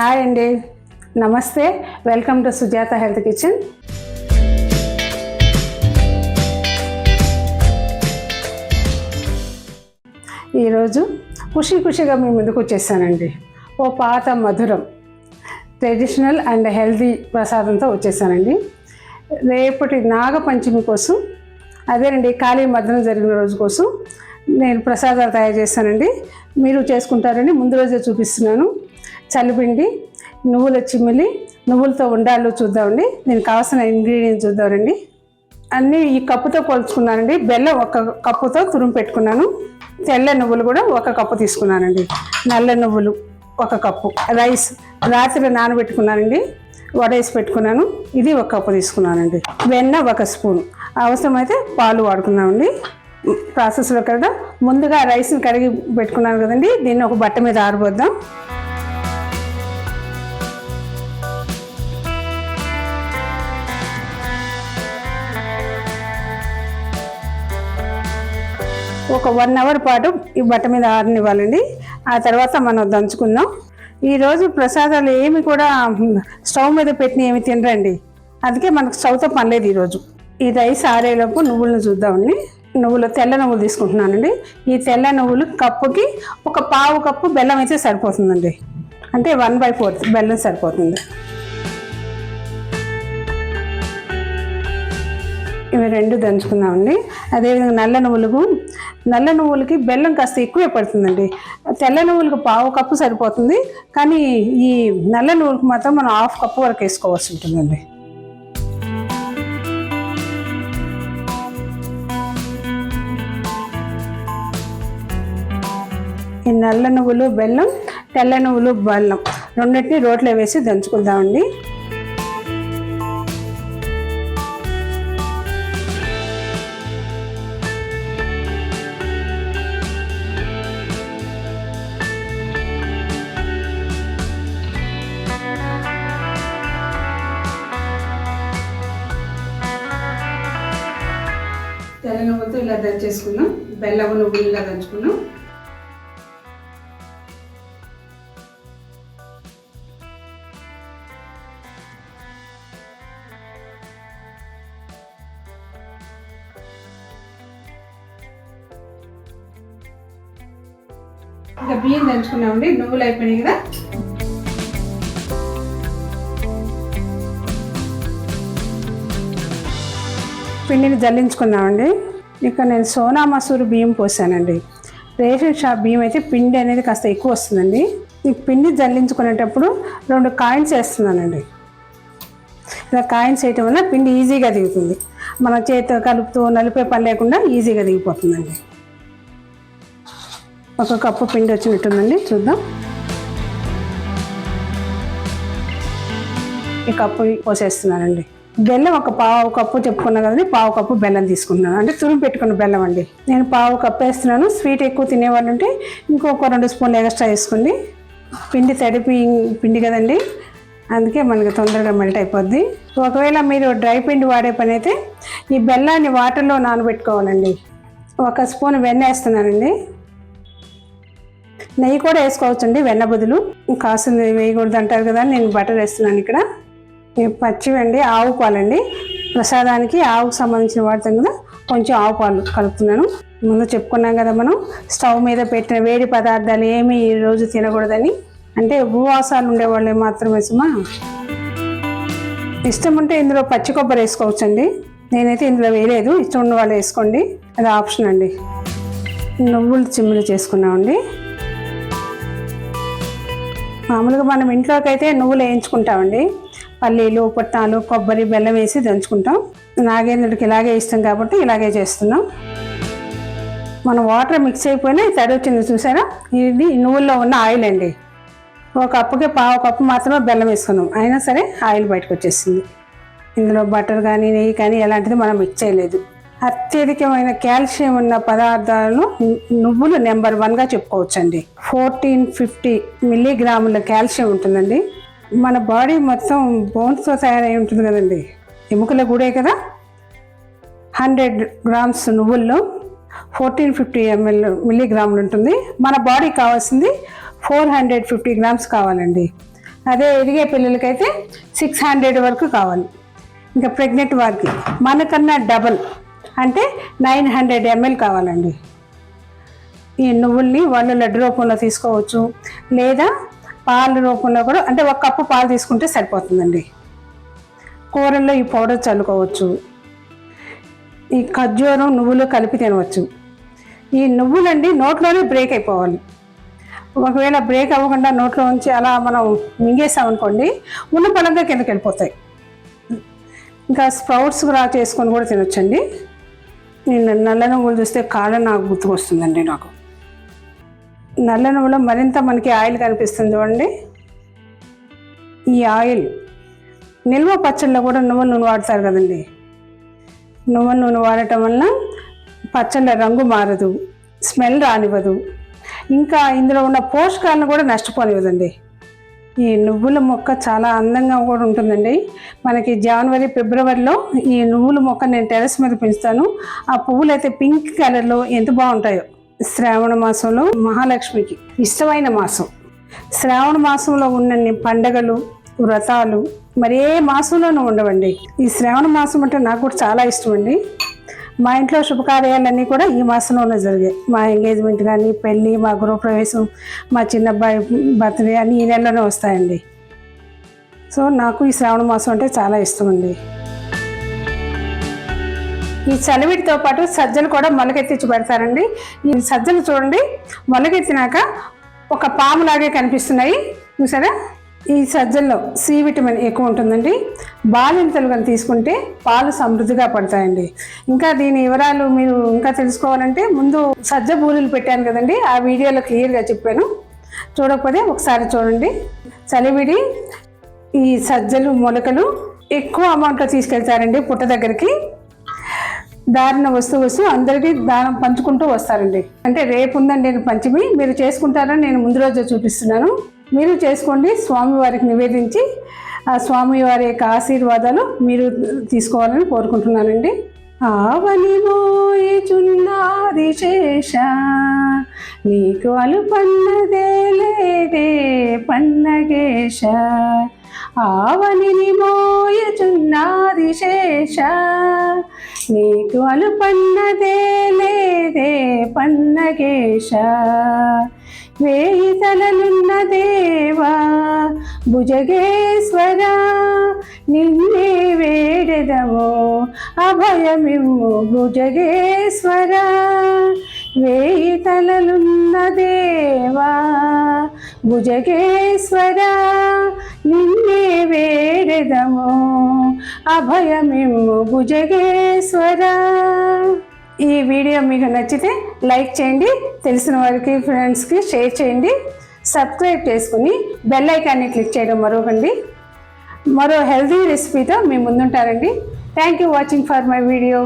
Hi అండి. నమస్తే. Welcome to Sujatha health kitchen. ఈరోజు ఖుషి ఖుషిగా మీ ముందుకు వచ్చేసానండి. ఓ పాత మధురం ట్రెడిషనల్ అండ్ హెల్దీ ప్రసాదంతో వచ్చేసానండి. రేపటి నాగపంచమి కోసం అదేనండి కాళీ మధ్యాహ్నం జరిగిన రోజు కోసం నేను ప్రసాదాలు తయారు చేస్తానండి. మీరు చేసుకుంటారని ముందు రోజే చూపిస్తున్నాను. చలిపిండి నువ్వుల చిమ్మిలి నువ్వులతో ఉండాలో చూద్దామండి. దీనికి కావాల్సిన ఇంగ్రీడియంట్స్ చూద్దామండి. అన్నీ ఈ కప్పుతో కొలుచుకున్నానండి బెల్లం ఒక కప్పుతో తురుము పెట్టుకున్నాను. తెల్ల నువ్వులు కూడా ఒక కప్పు తీసుకున్నానండి. నల్ల నువ్వులు ఒక కప్పు. రైస్ రాత్రి నానబెట్టుకున్నానండి. వడేసి పెట్టుకున్నాను. ఇది ఒక కప్పు తీసుకున్నానండి. వెన్న ఒక స్పూన్. అవసరమైతే పాలు వాడుకున్నామండి ప్రాసెస్లో కదా. ముందుగా రైస్ని కడిగి పెట్టుకున్నాను కదండి. దీన్ని ఒక బట్ట మీద ఆరబోద్దాం. ఒక వన్ అవర్ పాటు ఈ బట్ట మీద ఆరనివ్వాలండి. ఆ తర్వాత మనం దంచుకుందాం. ఈరోజు ప్రసాదాలు ఏమి కూడా స్టవ్ మీద పెట్టిన ఏమి తినరండి. అందుకే మనకు స్టవ్తో పనిలేదు ఈరోజు ఈ రైస్ ఆరేలోపు నువ్వులను చూద్దామండి. నువ్వులు తెల్ల నువ్వులు తీసుకుంటున్నానండి. ఈ తెల్ల నువ్వులు కప్పుకి ఒక పావు కప్పు బెల్లం అయితే సరిపోతుందండి. అంటే వన్ బై ఫోర్త్ బెల్లం సరిపోతుంది. ఇవి రెండు దంచుకుందామండి. అదేవిధంగా నల్ల నువ్వులకు నల్ల నువ్వులకి బెల్లం కాస్త ఎక్కువే పడుతుందండి. తెల్ల నువ్వులకు పావు కప్పు సరిపోతుంది. కానీ ఈ నల్ల నువ్వులకు మాత్రం మనం హాఫ్ కప్పు వరకు వేసుకోవాల్సి ఉంటుందండి. ఈ నల్ల నువ్వులు బెల్లం తెల్ల నువ్వులు బెల్లం రెండింటిని రోట్లో వేసి దంచుకుందామండి. తెల్ల నువ్వులతో ఇలా దంచేసుకున్నాం. బెల్లము నువ్వులు ఇలా దంచుకున్నాం. ఇంకా బియ్యం దంచుకున్నామండి. నువ్వులు అయిపోయినాయి కదా. పిండిని జల్లించుకున్నామండి ఇక నేను సోనా మసూరు బియ్యం పోసానండి. రేషన్ షాప్ బియ్యం అయితే పిండి అనేది కాస్త ఎక్కువ వస్తుందండి. ఈ పిండి జల్లించుకునేటప్పుడు రెండు కాయిన్స్ వేస్తున్నానండి. ఇలా కాయిన్స్ వేయటం వల్ల పిండి ఈజీగా దిగుతుంది. మన చేతితో కలుపుతూ నలిపే పని లేకుండా ఈజీగా దిగిపోతుందండి. ఒక కప్పు పిండి వచ్చినట్టుందండి చూద్దాం. ఈ కప్పు పోసేస్తున్నానండి. బెల్లం ఒక పావు కప్పు చెప్పుకున్నా కదండి పావు కప్పు బెల్లం తీసుకున్నాను అంటే తురుము పెట్టుకున్న బెల్లం అండి. నేను పావు కప్పు వేస్తున్నాను. స్వీట్ ఎక్కువ తినేవాళ్ళు ఉంటే ఇంకొక రెండు స్పూన్లు ఎక్స్ట్రా వేసుకోండి. పిండి తడిపి పిండి కదండి. అందుకే మనకి తొందరగా మెల్ట్ అయిపోద్ది. ఒకవేళ మీరు డ్రై పిండి వాడే పని అయితే ఈ బెల్లాన్ని వాటర్లో నానబెట్టుకోవాలండి. ఒక స్పూన్ వెన్న వేస్తున్నానండి. నెయ్యి కూడా వేసుకోవచ్చండి వెన్న బదులు. కాసింది వేయకూడదు అంటారు కదా అని నేను బటర్ వేస్తున్నాను ఇక్కడ. పచ్చివండి ఆవు పాలండి. ప్రసాదానికి ఆవుకు సంబంధించిన వాడతాం కదా కొంచెం ఆవు పాలు కలుపుతున్నాను. ముందు చెప్పుకున్నాం కదా మనం స్టవ్ మీద పెట్టిన వేడి పదార్థాలు ఏమీ ఈ రోజు తినకూడదని. అంటే ఉపవాసాలు ఉండేవాళ్ళే మాత్రమే సుమా. ఇష్టం ఉంటే ఇందులో పచ్చి కొబ్బరి వేసుకోవచ్చండి. నేనైతే ఇందులో వేయలేదు ఇష్టం ఉన్న వాళ్ళు వేసుకోండి. అది ఆప్షన్ అండి. నువ్వులు చిమ్ములు చేసుకున్నామండి. మామూలుగా మనం ఇంట్లోకి అయితే నువ్వులు వేయించుకుంటామండి. పల్లీలు పుట్నాలు కొబ్బరి బెల్లం వేసి దంచుకుంటాం. నాగేంద్రుడికి ఇలాగే ఇష్టం కాబట్టి ఇలాగే చేస్తున్నాం. మన వాటర్ మిక్స్ అయిపోయినా తడి వచ్చింది చూసారా? ఇది నువ్వుల్లో ఉన్న ఆయిల్ అండి. ఒక కప్పుకి పావు కప్పు మాత్రమే బెల్లం వేసుకున్నాం. అయినా సరే ఆయిల్ బయటకు వచ్చేసింది. ఇందులో బటర్ కానీ నెయ్యి కానీ ఎలాంటిది మనం మిక్స్ చేయలేదు. అత్యధికమైన కాల్షియం ఉన్న పదార్థాలను నువ్వులు నెంబర్ వన్గా చెప్పుకోవచ్చండి. ఫోర్టీన్ ఫిఫ్టీ మిల్లీగ్రాముల కాల్షియం ఉంటుందండి. మన బాడీ మొత్తం బోన్స్తో తయారై ఉంటుంది కదండి. ఎముకల గూడే కదా? హండ్రెడ్ గ్రామ్స్ నువ్వుల్లో ఫోర్టీన్ ఫిఫ్టీ ఎంఎల్ మిల్లీగ్రాములు ఉంటుంది. మన బాడీకి కావాల్సింది ఫోర్ హండ్రెడ్ ఫిఫ్టీ గ్రామ్స్ కావాలండి. అదే ఎదిగే పిల్లలకైతే సిక్స్ హండ్రెడ్ వరకు కావాలి. ఇంకా ప్రెగ్నెంట్ వారికి మనకన్నా డబల్ అంటే నైన్ హండ్రెడ్ ఎంఎల్ కావాలండి. ఈ నువ్వుల్ని వాళ్ళు లడ్డు రూపంలో తీసుకోవచ్చు. లేదా పాలు రూపంలో కూడా అంటే ఒక కప్పు పాలు తీసుకుంటే సరిపోతుందండి. కూరల్లో ఈ పౌడర్ చల్లుకోవచ్చు. ఈ ఖర్జూరం నువ్వులు కలిపి తినవచ్చు. ఈ నువ్వులండి నోట్లోనే బ్రేక్ అయిపోవాలి. ఒకవేళ బ్రేక్ అవ్వకుండా నోట్లో ఉంచి అలా మనం మింగేసామనుకోండి ఉన్న బలంగా కిందకి వెళ్ళిపోతాయి. ఇంకా స్ప్రౌట్స్ రా చేసుకొని కూడా తినొచ్చండి. నేను నల్ల నువ్వులు చూస్తే కాళ్ళ నాకు గుర్తుకొస్తుందండి నాకు. నల్ల నువ్వులో మరింత మనకి ఆయిల్ కనిపిస్తుంది చూడండి. ఈ ఆయిల్ నిల్వ పచ్చళ్ళలో కూడా నువ్వుల నూనె వాడతారు కదండి. నువ్వుల నూనె వాడటం వలన పచ్చళ్ళ రంగు మారదు స్మెల్ రానివ్వదు. ఇంకా ఇందులో ఉన్న పోషకాలను కూడా నష్టపోనివ్వదండి. ఈ నువ్వుల మొక్క చాలా అందంగా కూడా ఉంటుందండి. మనకి జనవరి ఫిబ్రవరిలో ఈ నువ్వుల మొక్క నేను టెరెస్ మీద పెంచుతాను. ఆ పువ్వులు అయితే పింక్ కలర్లో ఎంత బాగుంటాయో. శ్రావణ మాసంలో మహాలక్ష్మికి ఇష్టమైన మాసం. శ్రావణ మాసంలో ఉన్నన్ని పండగలు వ్రతాలు మరి ఏ మాసంలోనూ ఉండవండి. ఈ శ్రావణ మాసం అంటే నాకు కూడా చాలా ఇష్టం అండి మా ఇంట్లో శుభకార్యాలన్నీ కూడా ఈ మాసంలోనే జరిగాయి. మా ఎంగేజ్మెంట్ కానీ పెళ్ళి మా గృహప్రవేశం మా చిన్నబ్బాయి బర్త్డే అని ఈ నెలలోనే వస్తాయండి. సో నాకు ఈ శ్రావణ మాసం అంటే చాలా ఇష్టం అండి ఈ చలివిడితో పాటు సజ్జలు కూడా మొలకెత్తించి పెడతారండి. ఈ సజ్జలు చూడండి మొలకెత్తినాక ఒక పాములాగే కనిపిస్తున్నాయి. చూసారా? ఈ సజ్జల్లో సి విటమిన్ ఎక్కువ ఉంటుందండి. బాలింతలు కానీ తీసుకుంటే పాలు సమృద్ధిగా పడతాయండి. ఇంకా దీని వివరాలు మీరు ఇంకా తెలుసుకోవాలంటే ముందు సజ్జ బూరెలు పెట్టాను కదండి ఆ వీడియోలో క్లియర్గా చెప్పాను. చూడకపోతే ఒకసారి చూడండి. చలివిడి ఈ సజ్జలు మొలకలు ఎక్కువ అమౌంట్లో తీసుకెళ్తారండి పుట్ట దగ్గరికి. దారిన వస్తూ వస్తూ అందరికీ దానం పంచుకుంటూ వస్తారండి. అంటే రేపు ఉందండి నేను పంచమి మీరు చేసుకుంటారని నేను ముందు రోజు చూపిస్తున్నాను. మీరు చేసుకోండి స్వామివారికి నివేదించి ఆ స్వామివారి యొక్క ఆశీర్వాదాలు మీరు తీసుకోవాలని కోరుకుంటున్నానండి. ఆవలిబోయిచున్నది శేష నీకు అలుపన్నదే లేదే పన్నగేశ ఆవలిని మోయచున్నాది శేష. నీకు అలుపన్నదే లేదే పన్నగేశ వేయి తలలున్న దేవా భుజగేశ్వర నిన్నే వేడెదము అభయమిమ్ము భుజగేశ్వర. వేయి తలలున్న దేవా భుజగేశ్వర నిన్నే వేడెదము అభయమిమ్ము భుజగేశ్వర. ఈ వీడియో మీకు నచ్చితే లైక్ చేయండి తెలిసిన వారికి ఫ్రెండ్స్కి షేర్ చేయండి సబ్స్క్రైబ్ చేసుకుని బెల్ ఐకాన్ని క్లిక్ చేయడం మరొకండి మరో హెల్దీ రెసిపీతో మీ ముందుంటారండి. Thank you watching for my video